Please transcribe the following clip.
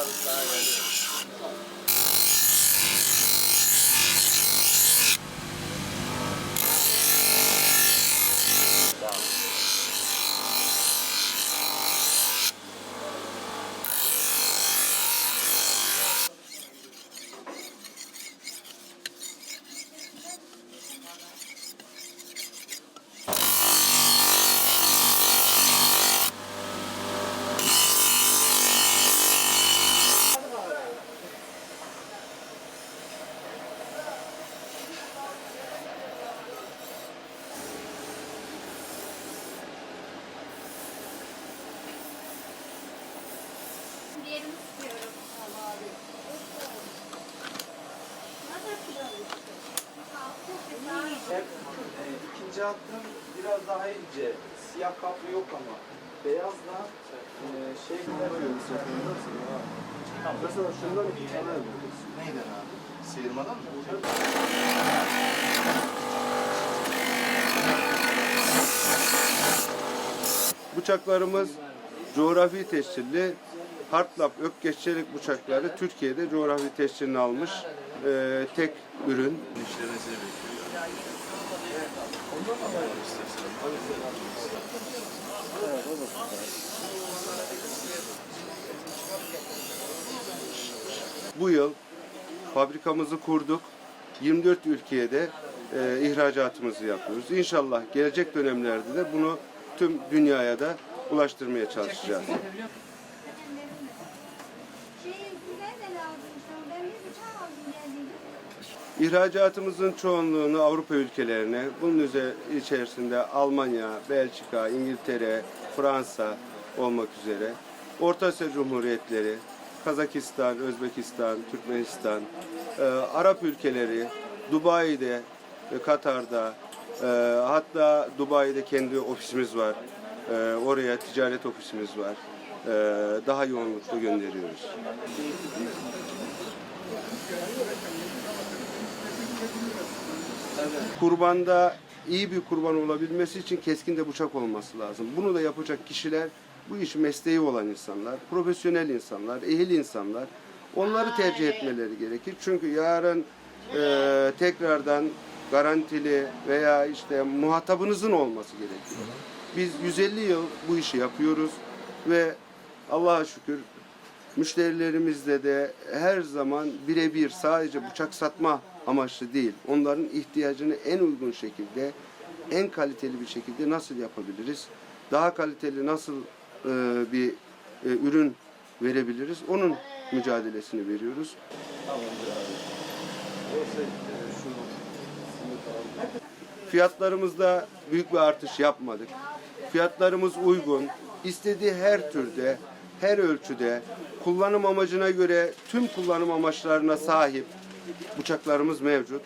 out of the side right here. Çok güzel. Hep e, ikinci hattın biraz daha ince. Siyah kaplı yok ama. Beyazla e, şey yapıyoruz. Mesela şundan iki tane. Neyden abi? Sıyırmadan mı? Bıçaklarımız coğrafi tescilli Hartlap Ökkeşçelik bıçakları Türkiye'de coğrafi tescilini almış e, tek ürün. İşlemesini bekliyor. Bu yıl fabrikamızı kurduk. 24 ülkeye de e, ihracatımızı yapıyoruz. İnşallah gelecek dönemlerde de bunu tüm dünyaya da ulaştırmaya çalışacağız. Şey, size de lazım şu an. Ben bir bıçak aldım geldim. İhracatımızın çoğunluğunu Avrupa ülkelerine, bunun içerisinde Almanya, Belçika, İngiltere, Fransa olmak üzere, Orta Asya Cumhuriyetleri, Kazakistan, Özbekistan, Türkmenistan, e, Arap ülkeleri, Dubai'de, e, Katar'da, e, hatta Dubai'de kendi ofisimiz var. E, oraya ticaret ofisimiz var. E, daha yoğunlukta gönderiyoruz. Kurbanda iyi bir kurban olabilmesi için keskin de bıçak olması lazım. Bunu da yapacak kişiler bu işi mesleği olan insanlar, profesyonel insanlar, ehil insanlar. Onları tercih etmeleri gerekir. Çünkü yarın e, tekrardan garantili veya işte muhatabınızın olması gerekiyor. Biz 150 yıl bu işi yapıyoruz ve Allah'a şükür müşterilerimizle de her zaman birebir sadece bıçak satma amaçlı değil. Onların ihtiyacını en uygun şekilde, en kaliteli bir şekilde nasıl yapabiliriz? Daha kaliteli nasıl e, bir e, ürün verebiliriz? Onun mücadelesini veriyoruz. Fiyatlarımızda büyük bir artış yapmadık. Fiyatlarımız uygun. İstediği her türde, her ölçüde, kullanım amacına göre tüm kullanım amaçlarına sahip bıçaklarımız mevcut.